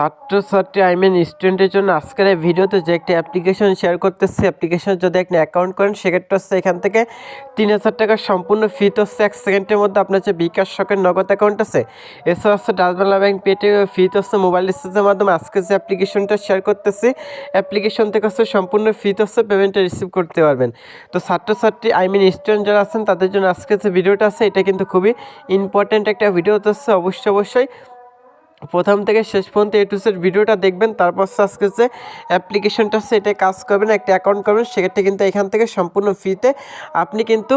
ছাত্রছাত্রী I mean স্টুডেন্টের জন্য আজকের এই ভিডিওতে যে একটি অ্যাপ্লিকেশন শেয়ার করতেছি অ্যাপ্লিকেশন যদি আপনি অ্যাকাউন্ট করেন, সেক্ষেত্রে হচ্ছে এখান থেকে তিন হাজার টাকার সম্পূর্ণ ফি তো হচ্ছে এক সেকেন্ডের মধ্যে আপনার যে বিকাশ শখের নগদ অ্যাকাউন্ট আছে, এছাড়া হচ্ছে ডাচবাংলা ব্যাংক পেটে ফি তো হচ্ছে মোবাইল রিচার্জের মাধ্যমে আজকে যে অ্যাপ্লিকেশনটা শেয়ার করতেছি অ্যাপ্লিকেশন থেকে হচ্ছে সম্পূর্ণ ফি তো হচ্ছে পেমেন্টটা রিসিভ করতে পারবেন। তো ছাত্রছাত্রী আই মিন স্টুডেন্ট যারা আছেন, তাদের জন্য আজকে যে ভিডিওটা আছে, এটা কিন্তু খুবই ইম্পর্ট্যান্ট একটা ভিডিও তো হচ্ছে অবশ্যই অবশ্যই প্রথম থেকে শেষ পর্যন্ত এ টু সেট ভিডিওটা দেখবেন, তারপর আজকে যে অ্যাপ্লিকেশনটা এটা কাজ করবেন, একটা অ্যাকাউন্ট করবেন, সেক্ষেত্রে কিন্তু এখান থেকে সম্পূর্ণ ফ্রিতে আপনি কিন্তু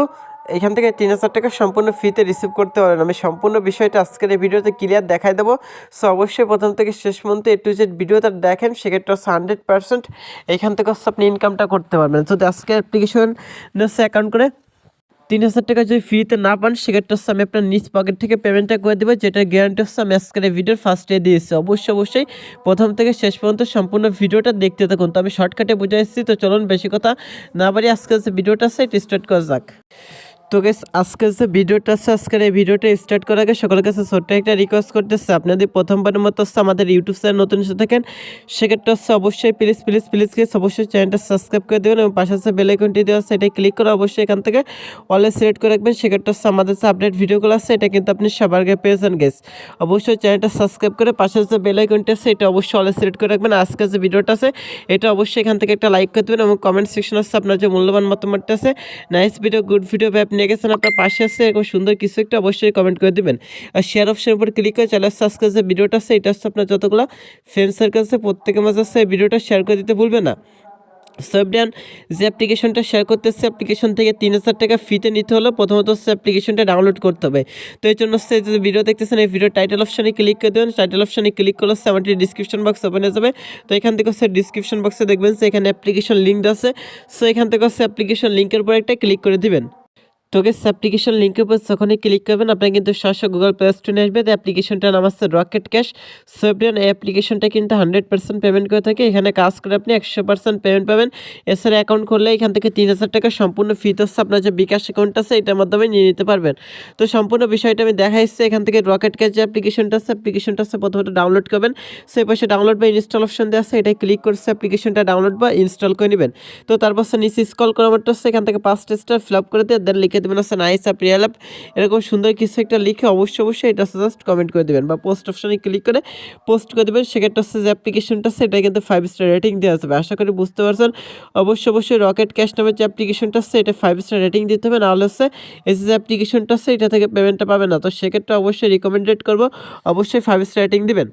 এখান থেকে তিন হাজার টাকা সম্পূর্ণ ফ্রিতে রিসিভ করতে পারেন আমি সম্পূর্ণ বিষয়টা আজকের এই ভিডিওতে ক্লিয়ার দেখাই দেবো। সো অবশ্যই প্রথম থেকে শেষ পর্যন্ত এ টু জেড ভিডিওটা দেখেন, সেক্ষেত্রে হচ্ছে হান্ড্রেড পার্সেন্ট এখান থেকে হচ্ছে আপনি ইনকামটা করতে পারবেন। যদি আজকে অ্যাপ্লিকেশন হচ্ছে অ্যাকাউন্ট করে তিন হাজার টাকা যদি ফ্রিতে না পান, সেক্ষেত্রে হচ্ছে আমি আপনার নিজ পকেট থেকে পেমেন্টটা করে দেবো, যেটার গ্যারান্টি হচ্ছে আমি আজকের ভিডিওর ফার্স্টে দিয়েছি। অবশ্যই অবশ্যই প্রথম থেকে শেষ পর্যন্ত সম্পূর্ণ ভিডিওটা দেখতে থাকুন। তো আমি শর্টকাটে বুঝে এসেছি তো চলুন বেশি কথা না পারি আজকে যে ভিডিওটা আছে, এটা স্টার্ট করা যাক। তো গেস আজকের যে ভিডিওটা আছে আজকের এই ভিডিওটা স্টার্ট করার আগে সকলের কাছে ছোট্ট একটা রিকোয়েস্ট করতেছে। আপনাদের প্রথমবারের মতো হচ্ছে আমাদের ইউটিউব চ্যানেল নতুন এসে থাকেন, সেক্ষেত্রে হচ্ছে অবশ্যই প্লিজ প্লিজ প্লিজ প্লিজ অবশ্যই চ্যানেলটা সাবস্ক্রাইব করে দেবেন এবং পাশে হচ্ছে বেল আইকনটি দেওয়া আছে এটা ক্লিক করে অবশ্যই এখান থেকে অলে সিলেক্ট করে রাখবেন। সেক্ষেত্রে হচ্ছে আমাদের যে আপডেট ভিডিওগুলো আছে, এটা কিন্তু আপনি সবার আগে পেয়েছেন গেস অবশ্যই চ্যানেলটা সাবস্ক্রাইব করে পাশে যে বেল আইকনটি আছে, এটা অবশ্যই অলে সিলেক্ট করে রাখবেন। আজকে যে ভিডিওটা আছে, এটা অবশ্যই এখান থেকে একটা লাইক করে দেবেন এবং কমেন্ট সেকশন আছে আপনার যে মূল্যবান মতামতটা আছে নাইস ভিডিও গুড ভিডিও আপনি গেছেন আপনার পাশে আছে, এরকম সুন্দর কিছু একটা অবশ্যই কমেন্ট করে দিবেন। আর শেয়ার অপশনের উপর ক্লিক করে চ্যানেল সাবস্ক্রাইব যে ভিডিওটা আছে, এটা হচ্ছে আপনার যতগুলো ফ্রেন্ড সার্কেল আছে, প্রত্যেকের মাঝে আছে, এই ভিডিওটা শেয়ার করে দিতে ভুলবেন না। সবডান যে অ্যাপ্লিকেশনটা শেয়ার করতেছে অ্যাপ্লিকেশন থেকে তিন হাজার টাকা ফিতে নিতে হলো প্রথমত হচ্ছে অ্যাপ্লিকেশনটা ডাউনলোড করতে হবে। তো এই জন্য হচ্ছে যে ভিডিও দেখতেছেন, এই ভিডিও টাইটেল অপশানে ক্লিক করে দেবেন। টাইটেল অপশানে ক্লিক করলে হচ্ছে আমাদের ডিসক্রিপশন বক্স ওপেন হয়ে যাবে। তো এখান থেকে হচ্ছে ডিসক্রিপশন বক্সে দেখবেন যে এখানে অ্যাপ্লিকেশন লিঙ্ক আছে। সো এখান থেকে হচ্ছে অ্যাপ্লিকেশন লিঙ্কের উপর একটা ক্লিক করে দিবেন। গেস অ্যাপ্লিকেশন লিঙ্কের উপর যখনই ক্লিক করবেন, আপনার কিন্তু সরাসরি গুগল প্লে স্টোরে আসবে তো অ্যাপ্লিকেশনটার নাম হচ্ছে রকেট ক্যাশ সোভিয়ান এই অ্যাপ্লিকেশনটা কিন্তু হান্ড্রেড পার্সেন্ট পেমেন্ট করে থাকে। এখানে কাজ করে আপনি একশো পার্সেন্ট পেমেন্ট পাবেন। এছাড়া অ্যাকাউন্ট করলে এখান থেকে তিন হাজার টাকা সম্পূর্ণ ফি হচ্ছে আপনার যে বিকাশ অ্যাকাউন্ট আছে, এটার মাধ্যমে নিয়ে নিতে পারবেন। তো, সম্পূর্ণ বিষয়টা আমি দেখা এসেছি এখান থেকে রকেট ক্যাশ যে অ্যাপ্লিকেশনটা আছে অ্যাপ্লিকেশনটা আছে, প্রথমত ডাউনলোড করবেন। সেই পাশে ডাউনলোড বা ইনস্টল অপশন দেওয়া আছে। এটাই ক্লিক করছে অ্যাপ্লিকেশনটা ডাউনলোড বা ইনস্টল করে নেবেন। তো, তারপর নিচে স্কল করা মাত্র এখান থেকে পাঁচ টেস্টটা ফিল আপ করে দিয়ে দেন লিখে দেবেন হচ্ছে নাইস অ্যাপ রিয়েল এরকম সুন্দর কিছু একটা লিখে অবশ্যই অবশ্যই এটা জাস্ট কমেন্ট করে দেবেন বা পোস্ট অপশানে ক্লিক করে পোস্ট করে দেবেন, সেক্ষেত্রে হচ্ছে যে অ্যাপ্লিকেশনটা এটা কিন্তু ফাইভ স্টার রেটিং দেওয়া যাবে। আশা করি বুঝতে পারছেন। অবশ্যই অবশ্যই রকেট ক্যাশ নামের যে অ্যাপ্লিকেশনটা আছে, এটা ফাইভ স্টার রেটিং দিতে হবে, নাহলে হচ্ছে এই যে অ্যাপ্লিকেশনটা আছে, এটা থেকে পেমেন্টটা পাবে না। তো সেক্ষেত্রে অবশ্যই রিকমেন্ডেড করব, অবশ্যই ফাইভ স্টার রেটিং দিবেন।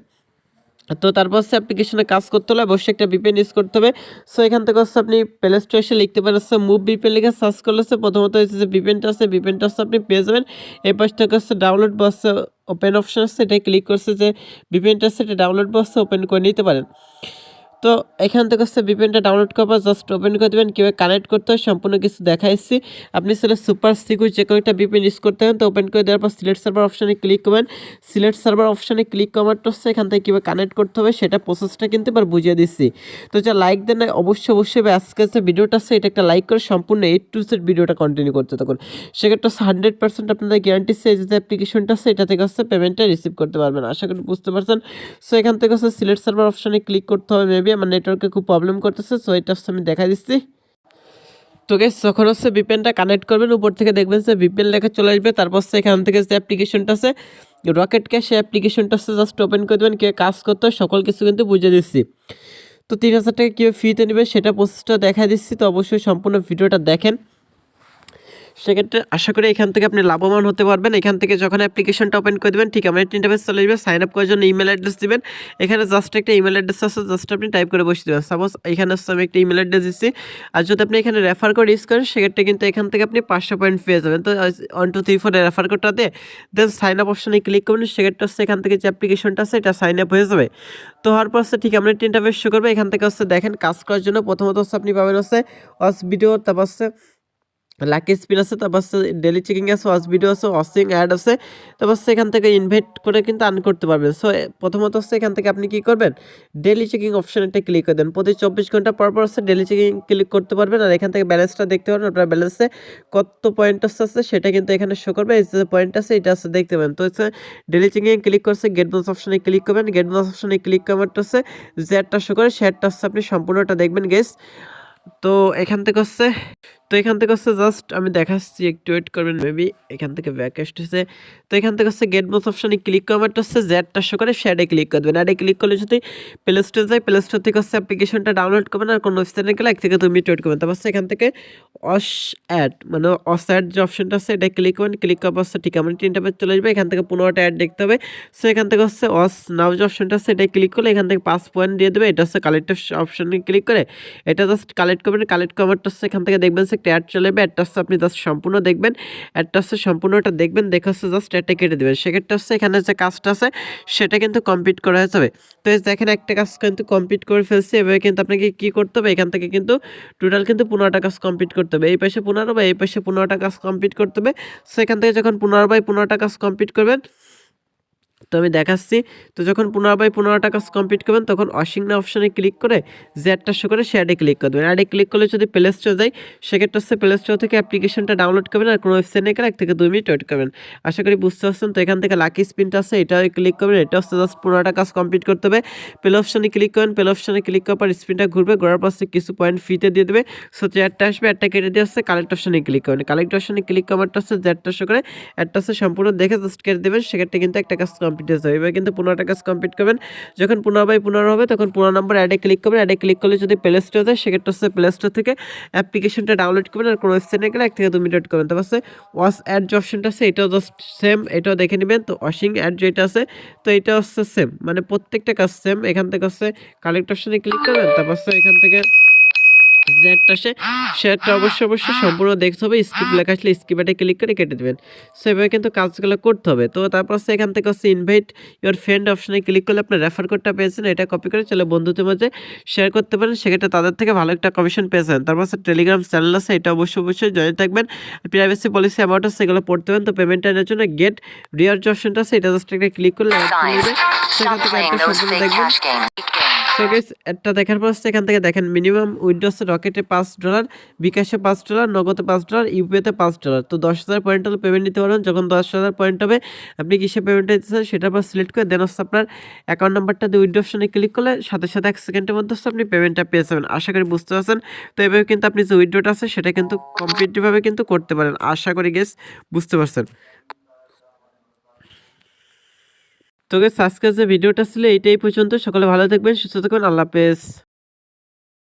তো তারপর হচ্ছে অ্যাপ্লিকেশনে কাজ করতে হলে অবশ্যই একটা বিপেন ইউজ করতে হবে। সো এখান থেকে হচ্ছে আপনি প্লে স্টোর এসে লিখতে পারেন হচ্ছে মুভ বিপেন লিখে সার্চ করলে হচ্ছে প্রথমত হচ্ছে যে বিপেনটা আছে বিপেনটা হচ্ছে আপনি পেয়ে যাবেন। এই পাশ থেকে হচ্ছে ডাউনলোড বা হচ্ছে ওপেন অপশন আছে এটা ক্লিক করছে যে বিপেনটা আছে, এটা ডাউনলোড বা হচ্ছে ওপেন করে নিতে পারেন। তো এখান থেকে হচ্ছে ভিপিএনটা ডাউনলোড করবার জাস্ট ওপেন করে দেবেন, কীভাবে কানেক্ট করতে হয় সম্পূর্ণ কিছু দেখা এসেছি আপনি সেটা সুপার সিকিউর যে কোনো একটা ভিপিএন ইউজ করতে হবে তো ওপেন করে দেওয়ার পর সিলেক্ট সার্ভার অপশানে ক্লিক করবেন। সিলেক্ট সার্ভার অপশানে ক্লিক করার হচ্ছে এখান থেকে কীভাবে কানেক্ট করতে হবে সেটা প্রসেসটা কিন্তু এবার বুঝিয়ে দিচ্ছি তো যা লাইক দেন না, অবশ্যই অবশ্যই আজকে যে ভিডিওটা আছে, এটা একটা লাইক করে সম্পূর্ণ এইট টু সেট ভিডিওটা কন্টিনিউ করতে থাকুন। সেক্ষেত্রে হচ্ছে হান্ড্রেড পার্সেন্ট আপনাদের গ্যারান্টি সে যে অ্যাপ্লিকেশনটা আছে, এটা থেকে হচ্ছে পেমেন্টটা রিসিভ করতে পারবেন, আশা করি বুঝতে পারছেন। সো এখান থেকে হচ্ছে সিলেক্ট সার্ভার অপশানে ক্লিক করতে হবে মেবি আমার নেটওয়ার্কে খুব প্রবলেম করতেছে সো এটা আমি দেখা দিচ্ছি। তো গেস যখন হচ্ছে ভিপিএনটা কানেক্ট করবেন, উপর থেকে দেখবেন যে ভিপিএন লেখা চলে আসবে, তারপর সে এখান থেকে যে অ্যাপ্লিকেশনটা আছে রকেট ক্যাশ অ্যাপ্লিকেশনটা হচ্ছে জাস্ট ওপেন করে দেবেন, কে কাজ করতে সকল কিছু কিন্তু বুঝে দিচ্ছি। তো তিন হাজার টাকা কীভাবে ফিতে নেবে সেটা প্রসেসটা দেখা দিচ্ছি, তো অবশ্যই সম্পূর্ণ ভিডিওটা দেখেন। সেক্ষেত্রে আশা করি এখান থেকে আপনি লাভবান হতে পারবেন। এখান থেকে যখন অ্যাপ্লিকেশনটা ওপেন করে দেবেন, ঠিক আমার ইন্টারফেস চলে যাবে সাইন আপ করার জন্য ইমেল অ্যাড্রেস দিবেন। এখানে জাস্ট একটা ইমেল অ্যাড্রেস আছে জাস্ট আপনি টাইপ করে বসে দেবেন। সাপোজ এখানে হচ্ছে আমি একটা ইমেল অ্যাড্রেস দিচ্ছি। আর যদি আপনি এখানে রেফার কোড ইউজ করেন, সেক্ষেত্রে কিন্তু এখান থেকে আপনি পাঁচশো পয়েন্ট পেয়ে যাবেন। তো ওয়ান টু থ্রি ফোরে রেফার কোডটা দিয়ে দেন সাইন আপ অপশনে ক্লিক করবেন। সেক্ষেত্রে হচ্ছে এখান থেকে যে অ্যাপ্লিকেশনটা আছে, এটা সাইন আপ হয়ে যাবে। তো হওয়ার পর হচ্ছে ঠিক আমরা ইন্টারফেস শো করবে। এখান থেকে হচ্ছে দেখেন কাজ করার জন্য প্রথমত হচ্ছে আপনি পাবেন হচ্ছে ভিডিও তারপর হচ্ছে লাকি স্পিন আছে, তারপর ডেলি চেকিং আছে ওয়াচ ভিডিও আছে ওয়াচিং অ্যাড আছে, তারপর সেখান থেকে ইনভাইট করে কিন্তু আর্ন করতে পারবেন। সো প্রথমত হচ্ছে এখান থেকে আপনি কি করবেন? ডেলি চেকিং অপশনটা ক্লিক করে দেন। প্রতি চব্বিশ ঘণ্টা পর পর হচ্ছে ডেলি চেকিং ক্লিক করতে পারবেন। আর এখান থেকে ব্যালেন্সটা দেখতে পারবেন, আপনার ব্যালেন্সে কত পয়েন্ট আছে সেটা কিন্তু এখানে শো করবে। যে পয়েন্ট আছে, এটা আছে, দেখতে পাবেন। তো হচ্ছে ডেলি চেকিং ক্লিক করছে গেট বোনাস অপশানে ক্লিক করবেন। গেট বোনাস অপশানে ক্লিক করার হচ্ছে যে একটা শো করে শেয়ারটা হচ্ছে আপনি সম্পূর্ণটা দেখবেন গেস তো এখান থেকে হচ্ছে তো এখান থেকে হচ্ছে জাস্ট আমি দেখাচ্ছি, একটু ওয়েট করবেন মেবি এখান থেকে ব্যাক আসতেছে। তো এখান থেকে হচ্ছে গেট বোস অপশনে ক্লিক করারটা হচ্ছে জ্যাডটা শো করে শ্যাডে ক্লিক করবেন। অ্যাডে ক্লিক করলে যদি প্লে স্টোর যায় প্লে স্টোর থেকে হচ্ছে অ্যাপ্লিকেশনটা ডাউনলোড করবেন আর কোনো ওয়েবসাইটে গেলে এক থেকে তুমি মিনিট ওয়েট করবেন। তারপর হচ্ছে এখান থেকে অস অ্যাড মানে অস অ্যাড যে অপশনটা আছে, এটা ক্লিক করবেন। ক্লিক করার হচ্ছে ঠিক আমার তিনটা পেজ চলে আসবে। এখান থেকে পনেরোটা অ্যাড দেখতে হবে। সো এখান থেকে হচ্ছে অস নাও যে অপশনটা আছে এটা ক্লিক করলে এখান থেকে পাঁচ পয়েন্ট দিয়ে দেবে। এটা হচ্ছে কালেক্টিভ অপশনে ক্লিক করে। এটা জাস্ট কালেক্ট করবেন। কালেক্ট করারটা হচ্ছে এখান থেকে দেখবেন একটা অ্যাড যাবে অ্যাডটা হচ্ছে আপনি জাস্ট সম্পূর্ণ দেখবেন। অ্যাডটা হচ্ছে সম্পূর্ণটা দেখবেন, দেখে হচ্ছে জাস্ট অ্যাডটা কেটে দেবেন। সেক্ষেত্রে হচ্ছে এখানে যে কাজটা আছে, সেটা কিন্তু কমপ্লিট করা যাবে। তো দেখেন, একটা কাজ কিন্তু কমপ্লিট করে ফেলছি। এভাবে কিন্তু আপনাকে কী করতে হবে? এখান থেকে কিন্তু টোটাল কিন্তু পনেরোটা কাজ কমপ্লিট করতে হবে। এই পাশে পনেরো বা এই পাশে পনেরোটা কাজ কমপ্লিট করতে হবে। সেখান থেকে যখন পনেরো বাই পনেরোটা কাজ কমপ্লিট করবেন তো আমি দেখাচ্ছি। তো যখন পনেরো বাই পনেরো টাকা কমপ্লিট করবেন, তখন অসিংনা অপশনে ক্লিক করে যে শো করে সে অ্যাডে ক্লিক করবেন অ্যাডে ক্লিক করলে যদি প্লে স্টোর যায়, সেক্ষেত্রে হচ্ছে প্লে স্টোর থেকে অ্যাপ্লিকেশনটা ডাউনলোড করবেন আর কোনো ওয়েবসাইটে গেলে এক থেকে দুই মিনিট ওয়েট করবেন। আশা করি বুঝতে পারছেন? তো এখান থেকে লাকি স্পিনটা আছে এটা ক্লিক করবেন। এটা হচ্ছে জাস্ট পনেরোটা কাজ কমপ্লিট করতে হবে। প্লে অপশনে ক্লিক করবেন। প্লে অপশনে ক্লিক করার পর স্পিনটা ঘুরবে, ঘোরার পর হচ্ছে কিছু পয়েন্ট ফিতে দিয়ে দেবে। সো যে আসবে অ্যাডটা কেটে দিয়ে হচ্ছে কালেক্ট অপশনে ক্লিক করবেন। কালেক্ট অপশনে ক্লিক করারটা হচ্ছে যে শো করে অ্যাডটা হচ্ছে সম্পূর্ণ দেখে জাস্ট কেটে দেবেন। সেক্ষেত্রে কিন্তু একটা কাজ কমপ্লিট হয়ে যাবে। এবার কিন্তু পনেরোটা কাজ কমপ্লিট করবেন। যখন পনেরো বাই পনেরো হবে, তখন পনেরো নম্বর অ্যাডে ক্লিক করবেন। অ্যাডে ক্লিক করলে যদি প্লে স্টোর যায়, সেক্ষেত্রে হচ্ছে প্লে স্টোর থেকে অ্যাপ্লিকেশনটা ডাউনলোড করবেন আর কোনো ওয়েবসাইটে গেলে এক থেকে দু মিনিট করবেন। তারপর হচ্ছে ওয়াশ অ্যাড যে অপশনটা আছে, এটাও জাস্ট সেম এটাও দেখে নেবেন। তো ওয়াশিং অ্যাড যেটা আছে, তো এটা হচ্ছে সেম মানে প্রত্যেকটা কাজ সেম এখান থেকে হচ্ছে কালেক্ট অপশনে ক্লিক করবেন। তারপর এখান থেকে জ্যাডটা আসে শেয়ারটা অবশ্যই অবশ্যই সম্পূর্ণ দেখতে হবে। স্কিপ লেখা আসলে স্কিপেটে ক্লিক করে কেটে দেবেন। সো এভাবে কিন্তু কাজগুলো করতে হবে। তো তারপর হচ্ছে এখান থেকে হচ্ছে ইনভাইট ইউর ফ্রেন্ড অপশনে ক্লিক করলে আপনার রেফার কোডটা পেয়েছেন এটা কপি করে চলে বন্ধুদের মাঝে শেয়ার করতে পারেন। সেক্ষেত্রে তাদের থেকে ভালো একটা কমিশন পেয়েছেন তারপর হচ্ছে টেলিগ্রাম চ্যানেল আছে এটা অবশ্যই অবশ্যই জয়েন থাকবেন। প্রাইভেসি পলিসি অ্যামাউন্ট আছে সেগুলো পড়তে পারেন। তো পেমেন্ট আনার জন্য গেট রিয়ার যে অপশনটা আছে এটা জাস্ট একটা ক্লিক করলে সেখান থেকে একটা সম্পূর্ণ দেখবেন। সো একটা দেখার পর এখান থেকে দেখেন মিনিমাম উইন্ডোজে রকেটে পাঁচ ডলার বিকাশে পাঁচ ডলার নগদে পাঁচ ডলার ইউপিএতে পাঁচ ডলার তো দশ হাজার পয়েন্ট হলে পেমেন্ট নিতে পারবেন যখন দশ হাজার পয়েন্ট হবে, আপনি কিসে পেমেন্ট দিতে চান সেটার পর সিলেক্ট করে দেন হচ্ছে আপনার অ্যাকাউন্ট নাম্বারটা দিয়ে উইন্ডো অপশনে ক্লিক করলে সাথে সাথে এক সেকেন্ডের মধ্যে আপনি পেমেন্টটা পেয়ে যাবেন। আশা করি বুঝতে পারছেন। তো এভাবে কিন্তু আপনি যে উইন্ডোটা আছে, সেটা কিন্তু কমপ্লিটভাবে কিন্তু করতে পারেন। আশা করি গেস বুঝতে পারছেন। তো গেস আজকের যে ভিডিওটা ছিল, এইটাই পর্যন্ত। সকলে ভালো থাকবেন, সুস্থ থাকবেন, আল্লাহ হাফেজ।